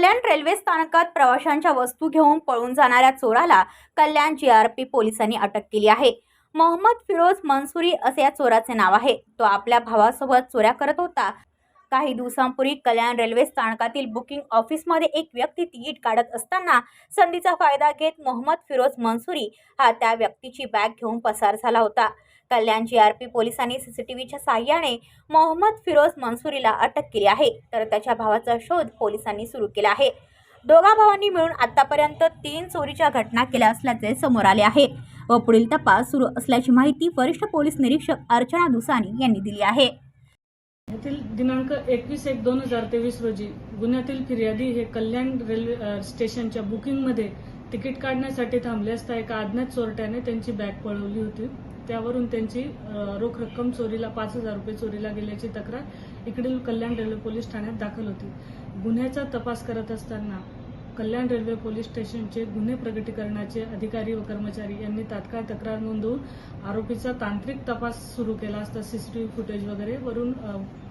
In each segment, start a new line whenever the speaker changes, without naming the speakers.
कल्याण railway स्थानकात प्रवाशांच्या वस्तू घेऊन पळून जाणाऱ्या चोराला कल्याण जी आर पी पोलिसांनी अटक केली आहे. मोहम्मद फिरोज मनसुरी असे या चोराचे नाव आहे. तो आपल्या भावासोबत चोऱ्या करत होता. काही दिवसांपूर्वी कल्याण रेल्वे स्थानकातील बुकिंग ऑफिसमध्ये एक व्यक्ती तिकीट काढत असताना संधीचा फायदा घेत मोहम्मद फिरोज मनसुरी हा त्या व्यक्तीची बॅग घेऊन पसार झाला होता. कल्याण जीआरपी पोलिसांनी सीसीटीव्हीच्या साह्याने मोहम्मद फिरोज मनसुरीला अटक केली आहे. तर त्याच्या भावाचा शोध पोलिसांनी सुरू केला आहे. दोघा भावांनी मिळून आतापर्यंत तीन चोरीच्या घटना केल्या असल्याचे समोर आले आहे. व पुढील तपास सुरू असल्याची माहिती वरिष्ठ पोलीस निरीक्षक अर्चना दुसानी यांनी दिली आहे.
येथील दिनांक एकवीस एक दोन हजार तेवीस रोजी गुन्ह्यातील फिर्यादी हे कल्याण रेल्वे स्टेशनच्या बुकिंगमध्ये तिकीट काढण्यासाठी थांबले असता एका अज्ञात चोरट्याने त्यांची बॅग पळवली होती. त्यावरून त्यांची रोख रक्कम चोरीला पाच हजार रुपये चोरीला गेल्याची तक्रार इकडील कल्याण रेल्वे पोलीस ठाण्यात दाखल होती. गुन्ह्याचा तपास करत असताना कल्याण रेल्वे पोलीस स्टेशनचे गुन्हे प्रगटीकरणाचे अधिकारी व कर्मचारी यांनी तात्काळ तक्रार नोंदवून आरोपीचा तांत्रिक तपास सुरू केला असता सीसीटीव्ही फुटेज वगैरे वरून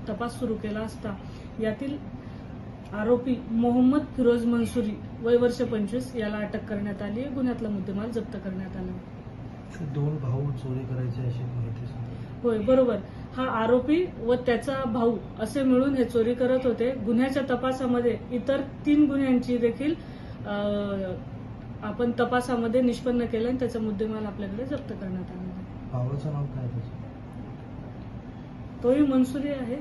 तपास सुरू केला असता. यातील आरोपी मोहम्मद फिरोज मनसुरी वय वर्ष पंचवीस याला अटक करण्यात आली. गुन्ह्यातला मुद्देमाल जप्त करण्यात आला.
दोन भाऊ चोरी करायचे अशी माहिती.
होय बरोबर हा आरोपी व त्याचा भाऊ असे मिळून हे चोरी करत होते गुन्ह्याच्या तपासामध्ये इतर तीन गुन्ह्यांची देखील आपण तपासामध्ये निष्पन्न केलं आणि त्याचा मुद्देमाल आपल्याकडे जप्त करण्यात आला.
भावाचं नाव काय
तोही मनसुरी आहे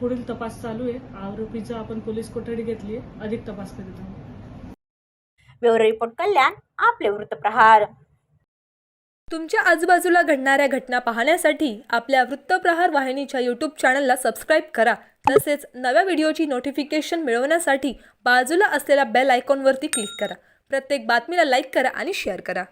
पुढील तपास चालू आहे. आरोपीचा आपण पोलीस कोठडी घेतली आहे. अधिक तपास करीत आहोत.
ब्युरो रिपोर्ट कल्याण आपले वृत्तप्रहार
तुमच्या आजूबाजूला घडणाऱ्या घटना पाहण्यासाठी आपल्या वृत्तप्रहार वाहिनीच्या यूट्यूब चॅनलला सबस्क्राईब करा. तसेच नव्या व्हिडिओची नोटिफिकेशन मिळवण्यासाठी बाजूला असलेल्या बेल आयकॉनवरती क्लिक करा. प्रत्येक बातमीला लाईक करा आणि शेअर करा.